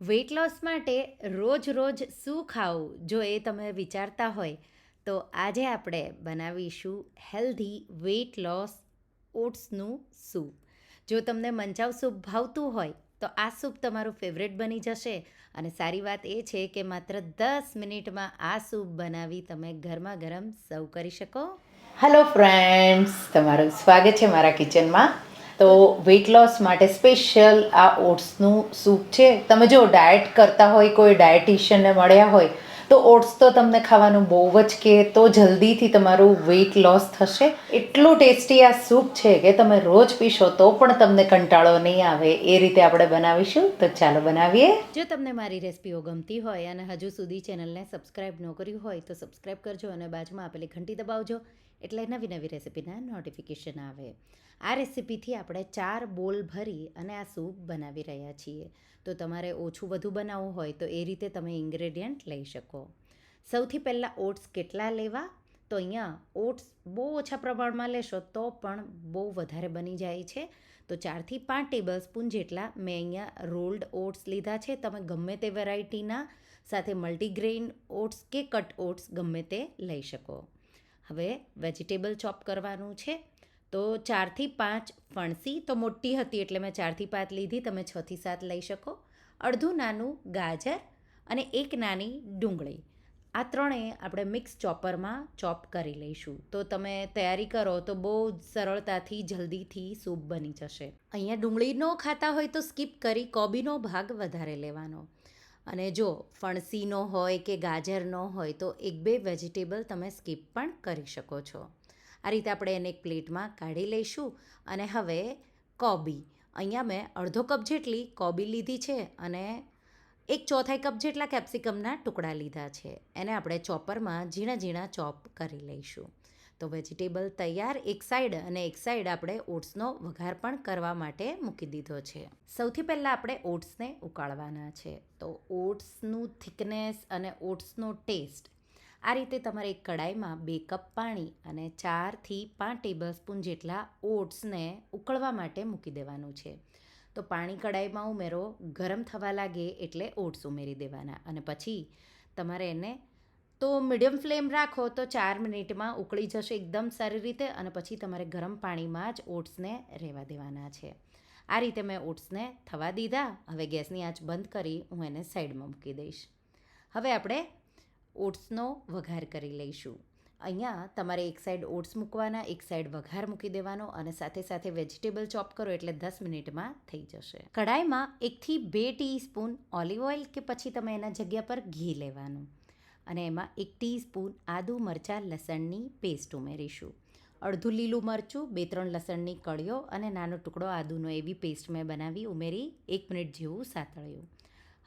Weight loss માટે રોજ રોજ શું ખાવું? જો એ તમે વિચારતા હોય, તો આજે આપણે બનાવીશું હેલ્ધી વેઇટ લોસ ઓટ્સનું સૂપ જો તમને મંચાવ સૂપ ભાવતું હોય, તો આ સૂપ તમારું ફેવરેટ બની જશે. અને સારી વાત એ છે કે માત્ર દસ મિનિટમાં આ સૂપ બનાવી તમે ગરમા ગરમ સર્વ કરી શકો. હેલો ફ્રેન્ડ્સ તમારું સ્વાગત છે મારા કિચનમાં તો વેઇટ લોસ માટે સ્પેશિયલ આ ઓટ્સનું સૂપ છે. તમે જો ડાયટ કરતા હોય, કોઈ ડાયટિશિયનને મળ્યા હોય, તો ઓટ્સ તો તમને ખાવાનું બહુ જ કે, તો જલ્દીથી તમારું વેઇટ લોસ થશે. એટલું ટેસ્ટી આ સૂપ છે કે તમે રોજ પીશો તો પણ તમને કંટાળો નહીં આવે. એ રીતે આપણે બનાવીશું. તો ચાલો બનાવીએ. જો તમને મારી રેસિપીઓ ગમતી હોય અને હજુ સુધી ચેનલને સબસ્ક્રાઈબ ન કર્યું હોય તો સબસ્ક્રાઈબ કરજો અને બાજુમાં આપેલી ઘંટી દબાવજો. એટલે નવી નવી રેસિપીના નોટિફિકેશન આવે. આ રેસિપીથી આપણે ચાર બોલ ભરી અને આ સૂપ બનાવી રહ્યા છીએ. તો તમારે ઓછું વધુ બનાવવું હોય તો એ રીતે તમે ઇન્ગ્રેડિયન્ટ લઈ શકો. સૌથી પહેલાં ઓટ્સ કેટલા લેવા? તો અહીંયા ઓટ્સ બહુ ઓછા પ્રમાણમાં લેશો તો પણ બહુ વધારે બની જાય છે. તો ચારથી પાંચ ટેબલ સ્પૂન જેટલા મેં અહીંયા રોલ્ડ ઓટ્સ લીધા છે. તમે ગમે તે વેરાયટીના સાથે મલ્ટીગ્રેઇન ઓટ્સ કે કટ ઓટ્સ ગમે તે લઈ શકો. હવે વેજીટેબલ ચોપ કરવાનું છે. તો ચારથી પાંચ ફણસી તો મોટી હતી એટલે મેં ચારથી પાંચ લીધી, તમે છથી સાત લઈ શકો. અડધું નાનું ગાજર અને એક નાની ડુંગળી. આ ત્રણેય આપણે મિક્સ ચોપરમાં ચોપ કરી લઈશું. તો તમે તૈયારી કરો તો બહુ સરળતાથી, જલ્દીથી સૂપ બની જશે. અહીંયા ડુંગળી ન ખાતા હોય તો સ્કીપ કરી, કોબીનો ભાગ વધારે લેવાનો. અને જો ફણસીનો હોય કે ગાજરનો હોય તો એક બે વેજીટેબલ તમે સ્કીપ પણ કરી શકો છો. આ રીતે આપણે એને એક પ્લેટમાં કાઢી લઈશું અને હવે કોબી. અહીંયા મેં અડધો કપ જેટલી કોબી લીધી છે અને એક ચોથાઈ કપ જેટલા કેપ્સિકમના ટુકડા લીધા છે. એને આપણે ચોપરમાં ઝીણા ઝીણા ચોપ કરી લઈશું. તો વેજીટેબલ તૈયાર એક સાઈડ અને એક સાઈડ આપણે ઓટ્સનો વઘાર પણ કરવા માટે મૂકી દીધો છે. સૌથી પહેલાં આપણે ઓટ્સને ઉકાળવાના છે. તો ઓટ્સનું થિકનેસ અને ઓટ્સનો ટેસ્ટ આ રીતે તમારે એક કડાઈમાં બે કપ પાણી અને ચારથી પાંચ ટેબલ સ્પૂન જેટલા ઓટ્સને ઉકળવા માટે મૂકી દેવાનું છે. તો પાણી કડાઈમાં ઉમેરો, ગરમ થવા લાગે એટલે ઓટ્સ ઉમેરી દેવાના અને પછી તમારે એને તો મીડિયમ ફ્લેમ રાખો તો ચાર મિનિટમાં ઉકળી જશે એકદમ સારી રીતે અને પછી તમારે ગરમ પાણીમાં જ ઓટ્સને રહેવા દેવાના છે. આ રીતે મેં ઓટ્સને થવા દીધા. હવે ગેસની આંચ બંધ કરી હું એને સાઈડમાં મૂકી દઈશ. હવે આપણે ઓટ્સનો વઘાર કરી લઈશું. અહીંયા તમારે એક સાઈડ ઓટ્સ મૂકવાના, એક સાઈડ વઘાર મૂકી દેવાનો અને સાથે સાથે વેજીટેબલ ચોપ કરો એટલે દસ મિનિટમાં થઈ જશે. કઢાઈમાં એકથી બે ટીસ્પૂન ઓલિવ ઓઇલ કે પછી તમે એના જગ્યા પર ઘી લેવાનું. અને એમાં એક ટીસ્પૂન આદુ મરચાં લસણની પેસ્ટ ઉમેરીશું. અડધું લીલું મરચું, બે ત્રણ લસણની કળીઓ અને નાનો ટુકડો આદુનો એવી પેસ્ટ મેં બનાવી ઉમેરી એક મિનિટ જેવું સાતળ્યું.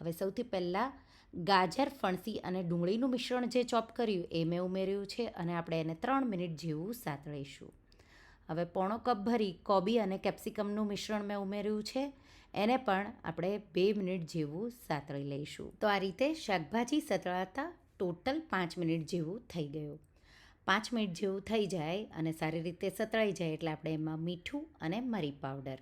હવે સૌથી પહેલાં ગાજર, ફણસી અને ડુંગળીનું મિશ્રણ જે ચોપ કર્યું એ મેં ઉમેર્યું છે અને આપણે એને ત્રણ મિનિટ જેવું સાતળીશું. હવે પોણો કપ ભરી કોબી અને કેપ્સિકમનું મિશ્રણ મેં ઉમેર્યું છે. એને પણ આપણે બે મિનિટ જેવું સાતળી લઈશું. તો આ રીતે શાકભાજી સતળાતા ટોટલ પાંચ મિનિટ જેવું થઈ ગયું. પાંચ મિનિટ જેવું થઈ જાય અને સારી રીતે સતળાઈ જાય એટલે આપણે એમાં મીઠું અને મરી પાવડર.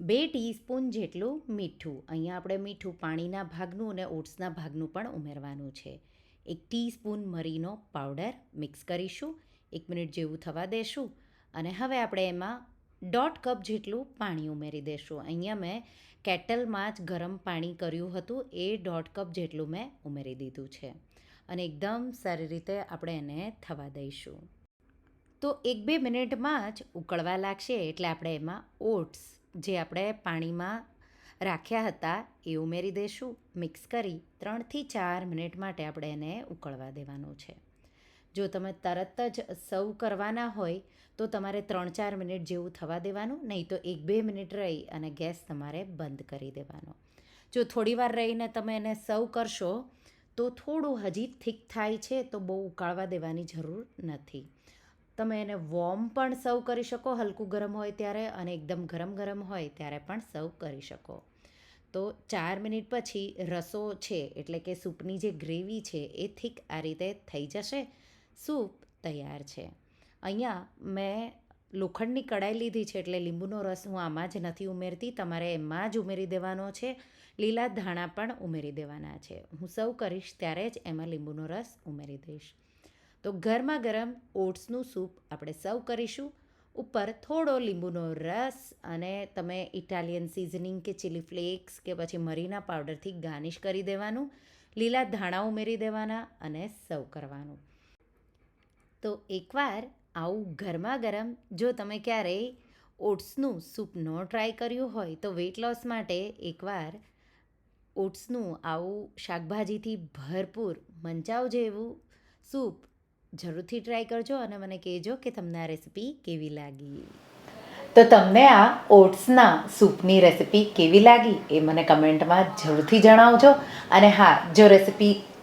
બે ટીસ્પૂન જેટલું મીઠું. અહીંયા આપણે મીઠું પાણીના ભાગનું અને ઓટ્સના ભાગનું પણ ઉમેરવાનું છે. એક ટીસ્પૂન મરીનો પાવડર મિક્સ કરીશું. એક મિનિટ જેવું થવા દેશું અને હવે આપણે એમાં દોઢ કપ જેટલું પાણી ઉમેરી દઈશું અહીંયા મેં કેટલમાં જ ગરમ પાણી કર્યું હતું, એ દોઢ કપ જેટલું મેં ઉમેરી દીધું છે. અને એકદમ સારી રીતે આપણે એને થવા દઈશું. તો એક બે મિનિટમાં જ ઉકળવા લાગશે એટલે આપણે એમાં ઓટ્સ જે આપણે પાણીમાં રાખ્યા હતા, એ ઉમેરી દઈશું મિક્સ કરી ત્રણથી ચાર મિનિટ માટે આપણે એને ઉકળવા દેવાનું છે. જો તમે તરત જ સર્વ કરવાના હોય, તો તમારે ત્રણ ચાર મિનિટ જેવું થવા દેવાનું, નહીં તો એક બે મિનિટ રહી અને ગેસ તમારે બંધ કરી દેવાનો. જો થોડીવાર રહીને તમે એને સર્વ કરશો, તો થોડું હજી થીક થાય છે, તો બહુ ઉકાળવા દેવાની જરૂર નથી. તમે એને વોર્મ પણ સર્વ કરી શકો, હલકું ગરમ હોય ત્યારે, અને એકદમ ગરમ ગરમ હોય ત્યારે પણ સર્વ કરી શકો. તો ચાર મિનિટ પછી રસો છે, એટલે કે સૂપની જે ગ્રેવી છે, એ થીક આ રીતે થઈ જશે. સૂપ તૈયાર છે. અહીંયા મેં લોખંડની કડાઈ લીધી છે એટલે લીંબુનો રસ હું આમાં જ નથી ઉમેરતી, તમારે એમાં જ ઉમેરી દેવાનો છે. લીલા ધાણા પણ ઉમેરી દેવાના છે. હું સર્વ કરીશ ત્યારે જ એમાં લીંબુનો રસ ઉમેરી દઈશ. તો ગરમા ગરમ ઓટ્સનું સૂપ આપણે સર્વ કરીશું. ઉપર થોડો લીંબુનો રસ અને તમે ઇટાલિયન સિઝનિંગ કે ચીલી ફ્લેક્સ કે પછી મરીના પાવડરથી ગાર્નિશ કરી દેવાનું. લીલા ધાણા ઉમેરી દેવાના અને સર્વ કરવાનું. તો એકવાર આવું ગરમા ગરમ જો તમે ક્યારેય ઓટ્સનું સૂપ ન ટ્રાય કર્યું હોય, તો વેઇટ લોસ માટે એકવાર ઓટ્સનું આવું શાકભાજીથી ભરપૂર મંચાવ જેવું સૂપ જરૂરથી ટ્રાય કરજો અને મને કહેજો કે તમને આ રેસિપી કેવી લાગી. તો તમને આ ઓટ્સના સૂપની રેસિપી કેવી લાગી એ મને કમેન્ટમાં જરૂરથી જણાવજો. અને હા, જો રેસિપી